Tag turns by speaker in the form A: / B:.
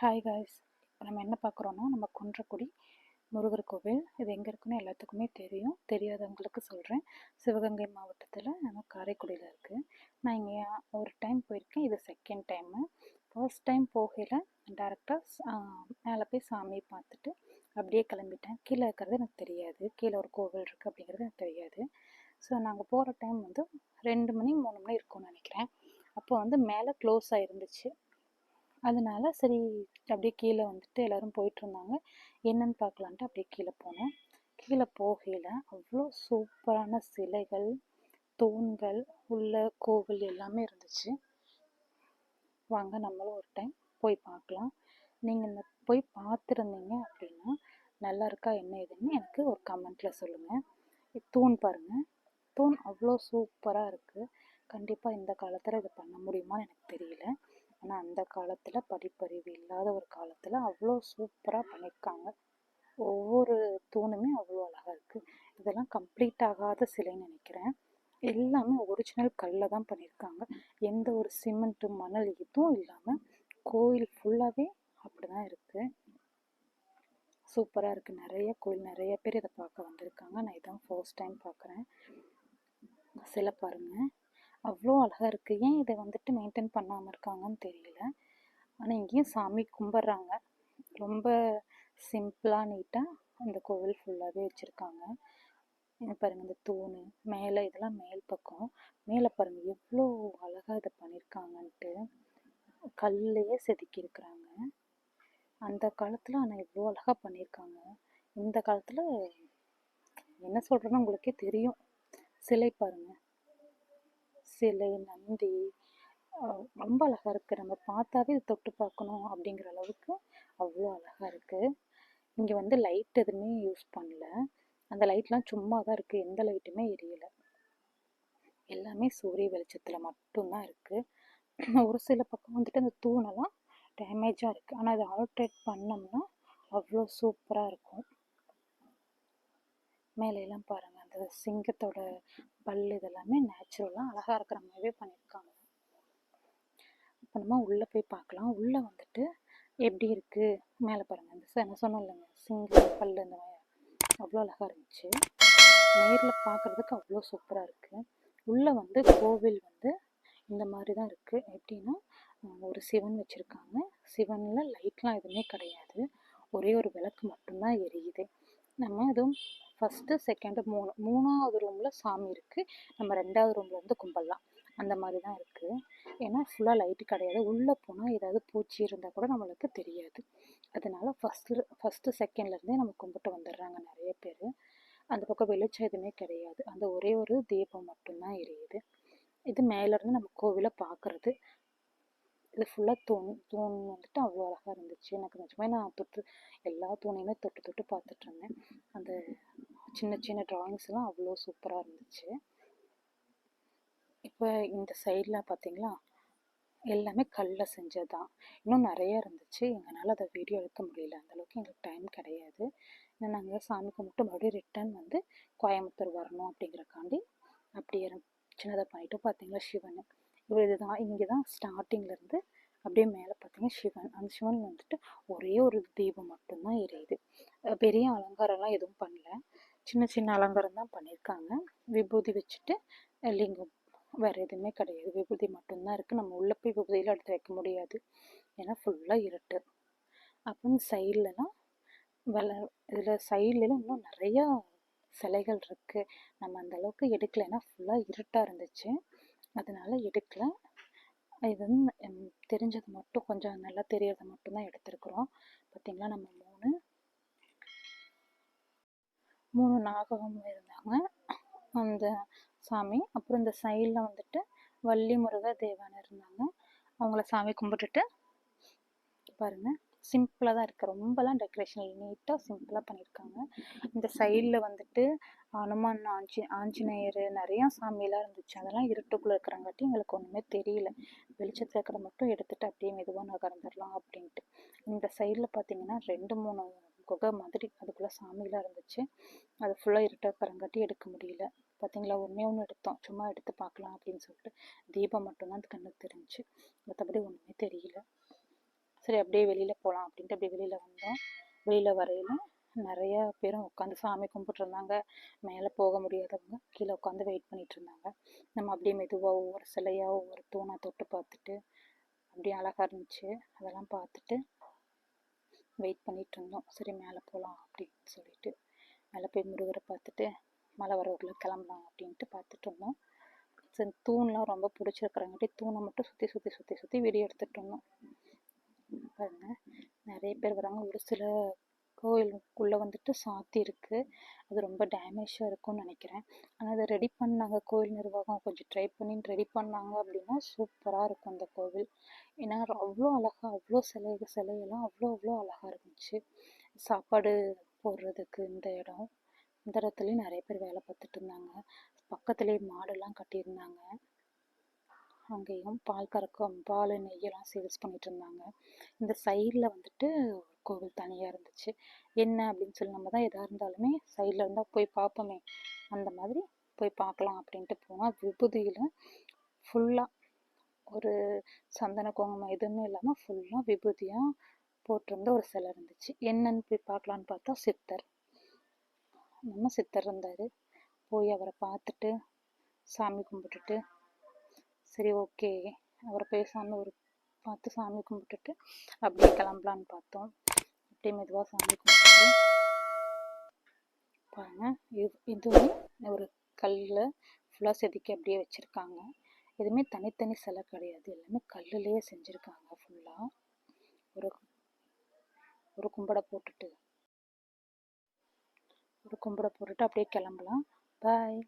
A: Hi guys இப்போ நம்ம என்ன பார்க்குறோன்னா நம்ம குன்றக்குடி முருகர் கோவில் இது எங்கே இருக்குன்னு எல்லாத்துக்குமே தெரியும். தெரியாதவங்களுக்கு சொல்கிறேன் சிவகங்கை மாவட்டத்தில் நம்ம காரைக்குடியில் இருக்குது நான் இங்கே ஒரு டைம் போயிருக்கேன். இது செகண்ட் டைமு ஃபர்ஸ்ட் டைம் போகையில் டேரெக்டாக மேலே போய் சாமியை பார்த்துட்டு அப்படியே கிளம்பிட்டேன். கீழே இருக்கிறது எனக்கு தெரியாது. கீழே ஒரு கோவில் இருக்குது அப்படிங்கிறது எனக்கு தெரியாது. ஸோ நாங்கள் போகிற டைம் வந்து ரெண்டு மணி மூணு மணி இருக்கும்னு நினைக்கிறேன். அப்போ வந்து மேலே க்ளோஸ் ஆகிருந்துச்சு அதனால சரி அப்படியே கீழே வந்துட்டு எல்லோரும் போயிட்டுருந்தாங்க. என்னன்னு பார்க்கலான்ட்டு அப்படியே கீழே போனோம். கீழே போகையில் அவ்வளோ சூப்பரான சிலைகள் தூண்கள் உள்ள கோவில் எல்லாமே இருந்துச்சு. வாங்க நம்மளும் ஒரு டைம் போய் பார்க்கலாம். நீங்கள் இந்த போய் பார்த்துருந்தீங்க அப்படின்னா நல்லா இருக்கா என்ன ஏதுன்னு எனக்கு ஒரு கமெண்ட்டில் சொல்லுங்கள் தூண் பாருங்கள் தூண் அவ்வளோ சூப்பராக இருக்குது கண்டிப்பாக இந்த காலத்தில் இது பண்ண முடியுமான்னு எனக்கு தெரியல. ஆனால் அந்த காலத்தில் படிப்பறிவு இல்லாத ஒரு காலத்தில் அவ்வளோ சூப்பராக பண்ணியிருக்காங்க ஒவ்வொரு தூணுமே அவ்வளோ அழகாக இருக்குது இதெல்லாம் கம்ப்ளீட் ஆகாத சிலைன்னு நினைக்கிறேன். எல்லாமே ஒரிஜினல் கல்லில் தான் பண்ணியிருக்காங்க எந்த ஒரு சிமெண்ட்டு மணல் இதுவும் இல்லாமல் கோயில் ஃபுல்லாகவே அப்படி தான் இருக்குது சூப்பராக இருக்குது நிறைய கோயில் நிறைய பேர் இதை பார்க்க வந்திருக்காங்க. நான் இதான் ஃபர்ஸ்ட் டைம் பார்க்குறேன். சிலை பாருங்கள் அவ்வளோ அழகாக இருக்குது ஏன் இதை வந்துட்டு மெயின்டைன் பண்ணாமல் இருக்காங்கன்னு தெரியல. ஆனால் இங்கேயும் சாமி கும்பிட்றாங்க. ரொம்ப சிம்பிளாக நீட்டாக அந்த கோவில் ஃபுல்லாகவே வச்சுருக்காங்க. பாருங்கள் இந்த தூண் மேலே இதெல்லாம் மேல் பக்கம். மேலே பாருங்கள் எவ்வளோ அழகாக இதை பண்ணியிருக்காங்கன்ட்டு கல்லையே செதுக்கியிருக்கிறாங்க. அந்த காலத்தில் ஆனால் எவ்வளோ அழகாக பண்ணியிருக்காங்க இந்த காலத்தில் என்ன சொல்கிறேன்னு உங்களுக்கே தெரியும். சிலை பாருங்கள் சிலை நந்தி ரொம்ப அழகாக இருக்குது நம்ம பார்த்தாவே இது தொட்டு பார்க்கணும் அப்படிங்கிற அளவுக்கு அவ்வளோ அழகாக இருக்குது இங்கே வந்து லைட் எதுவுமே யூஸ் பண்ணல. அந்த லைட்லாம் சும்மா தான் இருக்குது எந்த லைட்டுமே எரியலை. எல்லாமே சூரிய வெளிச்சத்தில் மட்டும்தான் இருக்குது ஒரு சில பக்கம் வந்துட்டு அந்த தூணெல்லாம் டேமேஜாக இருக்குது ஆனால் அதை ஆல்ட்ரேட் பண்ணோம்னா அவ்வளோ சூப்பராக இருக்கும். மேலையெல்லாம் பாருங்கள் அந்த சிங்கத்தோட பல் இதெல்லாமே நேச்சுரலாக அழகாக இருக்கிற மாதிரியே பண்ணியிருக்காங்க. இப்போ நம்ம உள்ளே போய் பார்க்கலாம். உள்ளே வந்துட்டு எப்படி இருக்குது மேலே பாருங்கள் இந்த என்ன சொன்னோம் இல்லைங்க சிங்கம் பல் இந்த மாதிரி. அவ்வளோ அழகாக இருந்துச்சு. நேரில் பார்க்குறதுக்கு அவ்வளோ சூப்பராக இருக்குது உள்ளே வந்து கோவில் வந்து இந்த மாதிரி தான் இருக்குது எப்படின்னா ஒரு சிவன் வச்சுருக்காங்க. சிவனில் லைட்லாம் எதுவுமே கிடையாது. ஒரே ஒரு விளக்கு மட்டும்தான் எரியுது. நம்ம எதுவும் ஃபஸ்ட்டு செகண்டு மூணு மூணாவது ரூமில் சாமி இருக்குது நம்ம ரெண்டாவது ரூமில் வந்து கும்பிடலாம் அந்த மாதிரி தான் இருக்குது ஏன்னா ஃபுல்லாக லைட்டு கிடையாது. உள்ளே போனால் ஏதாவது பூச்சி இருந்தால் கூட நம்மளுக்கு தெரியாது. அதனால ஃபஸ்ட்டு ஃபஸ்ட்டு செகண்ட்லேருந்தே நம்ம கும்பிட்டு வந்துடுறாங்க நிறைய பேர். அந்த பக்கம் வெளிச்சம் எதுவுமே கிடையாது. அந்த ஒரே ஒரு தீபம் மட்டும்தான் எரியுது. இது மேலேருந்து நம்ம கோவிலை பார்க்குறது. இது ஃபுல்லாக தூண் தூண் வந்துட்டு அவ்வளோ அழகாக இருந்துச்சு. எனக்கு நிஜமே நான் தொட்டு எல்லா தூணையுமே தொட்டு தொட்டு பார்த்துட்டு இருந்தேன். அந்த சின்ன சின்ன ட்ராயிங்ஸ்லாம் அவ்வளோ சூப்பராக இருந்துச்சு. இப்போ இந்த சைடில் பார்த்தீங்களா எல்லாமே கல்லில் செஞ்சது தான் இன்னும் நிறைய இருந்துச்சு. எங்களால் அதை வீடியோ எடுக்க முடியல. அந்தளவுக்கு எங்களுக்கு டைம் கிடையாது. ஏன்னா நாங்கள் சாமி கும்பிட்டு மறுபடியும் ரிட்டன் வந்து கோயம்புத்தூர் வரணும் அப்படிங்கிறக்காண்டி அப்படியே சின்னதாக பண்ணிவிட்டு பார்த்தீங்களா சிவன்? இதுதான். இங்கே தான் ஸ்டார்டிங்லேருந்து அப்படியே மேலே பார்த்தீங்கன்னா சிவன். அந்த சிவன் வந்துட்டு ஒரே ஒரு தீபம் மட்டும்தான் எரியுது. பெரிய அலங்காரம்லாம் எதுவும் பண்ணல. சின்ன சின்ன அலங்காரம் தான் பண்ணியிருக்காங்க விபூதி வச்சுட்டு லிங்கம். வேறு எதுவுமே கிடையாது. விபூதி மட்டும்தான் இருக்குது நம்ம உள்ளே போய் விபூதியில் எடுத்து வைக்க முடியாது. ஏன்னா ஃபுல்லாக இருட்டு. அப்புறம் சைட்லலாம் வள இதில் சைட்லலாம் இன்னும் நிறையா சிலைகள் இருக்குது நம்ம அந்த அளவுக்கு எடுக்கலைன்னா ஃபுல்லாக இருட்டாக இருந்துச்சு. அதனால் எடுக்கல. இது வந்து தெரிஞ்சது மட்டும் கொஞ்சம் நல்லா தெரியறத மட்டும்தான் எடுத்திருக்கிறோம். பார்த்திங்களா நம்ம மூணு. மூணு நாககம் இருந்தாங்க. அந்த சாமி அப்புறம் இந்த சைடில் வந்துட்டு வள்ளி முருக தேவான இருந்தாங்க. அவங்கள சாமி கும்பிட்டுட்டு பாருங்கள் சிம்பிளாக தான் இருக்குது ரொம்பலாம் டெக்கரேஷன் நீட்டாக சிம்பிளாக பண்ணியிருக்காங்க இந்த சைடில் வந்துட்டு அனுமான் ஆஞ்சி ஆஞ்சநேயர் நிறையா சாமியெல்லாம் இருந்துச்சு. அதெல்லாம் இருட்டுக்குள்ளே இருக்கிறங்காட்டி எங்களுக்கு ஒன்றுமே தெரியல. வெளிச்சத்தில் இருக்கிற மட்டும் எடுத்துகிட்டு அப்படியே மெதுவாக நகர்ந்துடலாம் அப்படின்ட்டு. இந்த சைடில் பார்த்தீங்கன்னா ரெண்டு மூணு குகை மாதிரி அதுக்குள்ளே சாமியெல்லாம் இருந்துச்சு. அது ஃபுல்லாக இருட்டாக இருக்கிறங்காட்டி எடுக்க முடியல. பார்த்தீங்களா? ஒன்றே ஒன்று எடுத்தோம். சும்மா எடுத்து பார்க்கலாம் அப்படின்னு சொல்லிட்டு தீபம் மட்டும்தான் அது கண்ணுக்கு தெரிஞ்சு. மற்றபடி ஒன்றுமே தெரியல. சரி அப்படியே வெளியில் போகலாம் அப்படின்ட்டு அப்படியே வெளியில் வந்தோம். வெளியில் வரையில் நிறையா பேரும் உட்காந்து சாமி கும்பிட்ருந்தாங்க மேலே போக முடியாதவங்க கீழே உட்காந்து வெயிட் பண்ணிட்டு இருந்தாங்க நம்ம அப்படியே மெதுவாக ஒவ்வொரு சிலையாக ஒவ்வொரு தூணாக தொட்டு பார்த்துட்டு அப்படியே அழகாக இருந்துச்சு. அதெல்லாம் பார்த்துட்டு வெயிட் பண்ணிட்டு இருந்தோம் சரி மேலே போகலாம் அப்படின்னு சொல்லிட்டு மேலே போய் முருகரை பார்த்துட்டு மழை வரவர்களை கிளம்பலாம் அப்படின்ட்டு பார்த்துட்டு இருந்தோம் சரி தூண்லாம் ரொம்ப பிடிச்சிருக்கிறங்காட்டி தூணை மட்டும் சுற்றி சுற்றி சுற்றி சுற்றி வீடியோ எடுத்துகிட்டு இருந்தோம் பாருங்க நிறைய பேர் வராங்க. ஒரு சில கோயிலுக்குள்ளே வந்துட்டு சாத்தி இருக்குது அது ரொம்ப டேமேஜாக இருக்கும்னு நினைக்கிறேன். ஆனால் அதை ரெடி பண்ணாங்க. கோயில் நிர்வாகம் கொஞ்சம் ட்ரை பண்ணி ரெடி பண்ணாங்க அப்படின்னா சூப்பராக இருக்கும் அந்த கோவில். ஏன்னா அவ்வளோ அழகாக அவ்வளோ சிலை சிலையெல்லாம் அவ்வளோ அவ்வளோ அழகாக இருந்துச்சு. சாப்பாடு போடுறதுக்கு இந்த இடம். இந்த இடத்துலையும் நிறைய பேர் வேலை பார்த்துட்டு இருந்தாங்க. பக்கத்துலேயே மாடெல்லாம் கட்டியிருந்தாங்க. அங்கேயும் பால் கறக்கும் பால் நெய்யெல்லாம் சேல்ஸ் பண்ணிட்டு இருந்தாங்க. இந்த சைடில் வந்துட்டு கோவில் தனியாக இருந்துச்சு. என்ன அப்படின்னு சொல்லி நம்ம தான் எதாக இருந்தாலுமே சைடில் இருந்தால் போய் பார்ப்போமே. அந்த மாதிரி போய் பார்க்கலாம் அப்படின்ட்டு போனோம் விபூதியில் ஃபுல்லாக ஒரு சந்தன குங்குமம் எதுவுமே இல்லாமல் ஃபுல்லாக விபூதியாக போட்டிருந்த ஒரு சிலை இருந்துச்சு. என்னன்னு போய் பார்க்கலான்னு பார்த்தா சித்தர். நம்ம சித்தர் இருந்தார். போய் அவரை பார்த்துட்டு சாமி கும்பிட்டுட்டு சரி ஓகே. அவரை பேசாமல் ஒரு பார்த்து சாமி கும்பிட்டுட்டு அப்படியே கிளம்பலான்னு பார்த்தோம். அப்படியே மெதுவாக சாமி கும்பிட்டு பாருங்க. இது இதுவும் ஒரு கல்லில் ஃபுல்லாக செதுக்கி அப்படியே வச்சுருக்காங்க. எதுவுமே தனித்தனி சிலை கிடையாது. எல்லாமே கல்லுலேயே செஞ்சுருக்காங்க ஃபுல்லாக ஒரு ஒரு கும்படை போட்டுட்டு. ஒரு கும்படை போட்டுட்டு அப்படியே கிளம்பலாம். பாய்